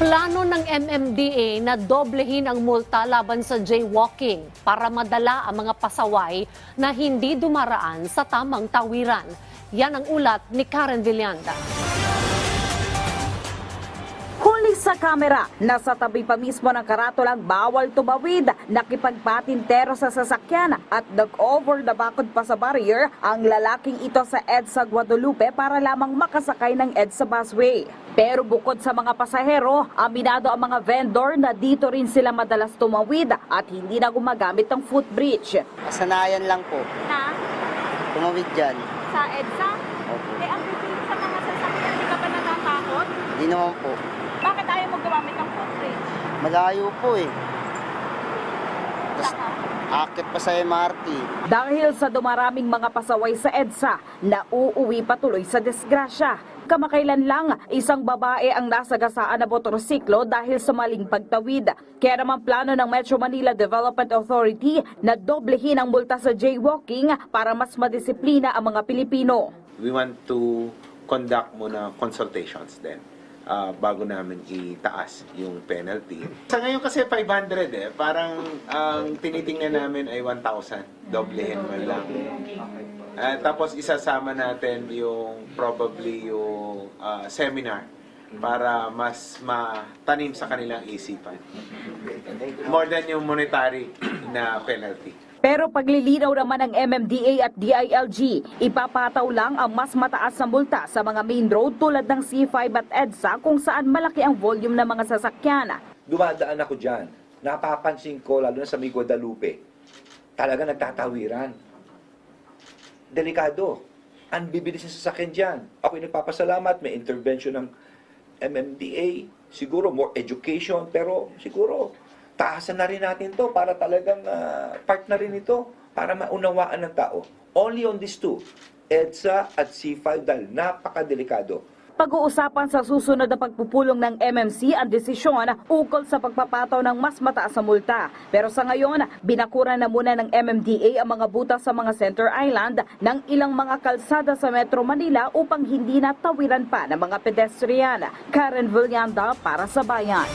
Plano ng MMDA na doblehin ang multa laban sa jaywalking para madala ang mga pasaway na hindi dumaraan sa tamang tawiran. Yan ang ulat ni Karen Villanda. Sa kamera, nasa tabi pa mismo ng karatulang bawal tumawid, nakipagpatintero sa sasakyan at nag-over the bakod pa sa barrier ang lalaking ito sa EDSA Guadalupe para lamang makasakay ng EDSA busway. Pero bukod sa mga pasahero, aminado ang mga vendor na dito rin sila madalas tumawid at hindi na gumagamit ng footbridge. Kasanayan lang po. na Tumawid dyan. sa EDSA? Opo. Eh, ang sa mga sasakyan, di ka ba natatakot? Di naman po. Bakit ayaw mo gumamit ng footbridge? Malayo po eh. Tapos akit pa sa MRT. Dahil sa dumaraming mga pasaway sa EDSA na uuwi patuloy sa disgrasya. Kamakailan lang, isang babae ang nasagasaan na motorsiklo dahil sa maling pagtawid. Kaya naman plano ng Metro Manila Development Authority na doblehin ang multa sa jaywalking para mas madisiplina ang mga Pilipino. we want to conduct muna consultations din ah, bago namin itaas yung penalty. Sa ngayon kasi 500 eh, parang ang tinitingnan namin ay 1,000, doblehin man lang. Ah, tapos isasama natin yung probably yung ah, seminar para mas matanim sa kanilang isipan. More than yung monetary na penalty. Pero paglilinaw naman ng MMDA at DILG, ipapataw lang ang mas mataas na multa sa mga main road tulad ng C5 at EDSA kung saan malaki ang volume ng mga sasakyan. dumadaan ako dyan, napapansin ko, lalo na sa may Guadalupe, talaga nagtatawiran. Delikado. Ang bibilis ng sasakyan dyan. Ako'y nagpapasalamat, may intervention ng MMDA, siguro more education, pero siguro taasan na rin natin to para talagang ah, part na rin ito para maunawaan ng tao. Only on these two, EDSA at C5 dahil napakadelikado. Pag-uusapan sa susunod na pagpupulong ng MMC ang desisyon ukol sa pagpapataw ng mas mataas na multa. Pero sa ngayon, binakura na muna ng MMDA ang mga butas sa mga center island ng ilang mga kalsada sa Metro Manila upang hindi na tawiran pa ng mga pedestrian. Karen Villanda para sa Bayan.